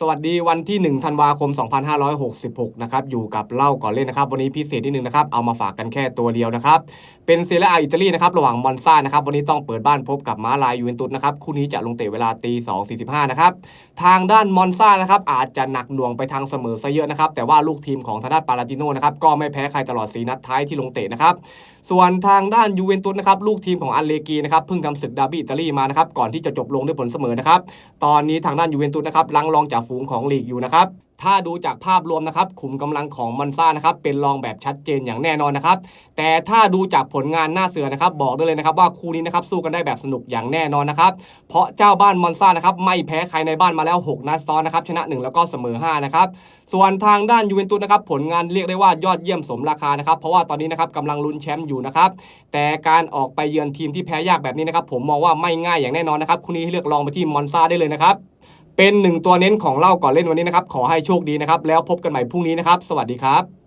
สวัสดีวันที่ 1 ธันวาคม 2566 นะครับ อยู่กับเล่าก่อนเล่นนะครับ วันนี้พิเศษนิดนึงนะครับ เอามาฝากกันแค่ตัวเดียวนะครับเป็นเซเรียอาอิตาลีนะครับระหว่างมอนซ่านะครับวันนี้ต้องเปิดบ้านพบกับม้าลายยูเวนตุสนะครับคู่นี้จะลงเตะเวลาตี2.45นะครับทางด้านมอนซ่านะครับอาจจะหนักหน่วงไปทางเสมอซะเยอะนะครับแต่ว่าลูกทีมของทางด้านปาลาติโนนะครับก็ไม่แพ้ใครตลอด4นัดท้ายที่ลงเตะนะครับส่วนทางด้านยูเวนตุสนะครับลูกทีมของอัลเลกีนะครับเพิ่งทำศึกดาร์บี้อิตาลีมานะครับก่อนที่จะจบลงด้วยผลเสมอนะครับตอนนี้ทางด้านยูเวนตุสนะครับลังรองจากฝูงของลีกอยู่นะครับ ถ้าดูจากภาพรวมนะครับขุมกำลังของมอนซ่านะครับเป็นรองแบบชัดเจนอย่างแน่นอนนะครับแต่ถ้าดูจากผลงานหน้าเสือนะครับบอกได้เลยนะครับว่าคู่นี้นะครับสู้กันได้แบบสนุกอย่างแน่นอนนะครับเพราะเจ้าบ้านมอนซ่านะครับไม่แพ้ใครในบ้านมาแล้ว 6 นัดซ้อนนะครับชนะ 1 แล้วก็เสมอ5นะครับส่วนทางด้านยูเวนตุสนะครับผลงานเรียกได้ว่ายอดเยี่ยมสมราคานะครับเพราะว่าตอนนี้นะครับกำลังลุ้นแชมป์อยู่นะครับแต่การออกไปเยือนทีมที่แพ้ยากแบบนี้นะครับผมมองว่าไม่ง่ายอย่างแน่นอนนะครับคู่นี้ให้เลือกลองไปที่มอนซ่าได้เลยนะครับ เป็นหนึ่งตัวเน้นของเล่าก่อนเล่นวันนี้นะครับ ขอให้โชคดีนะครับ แล้วพบกันใหม่พรุ่งนี้นะครับ สวัสดีครับ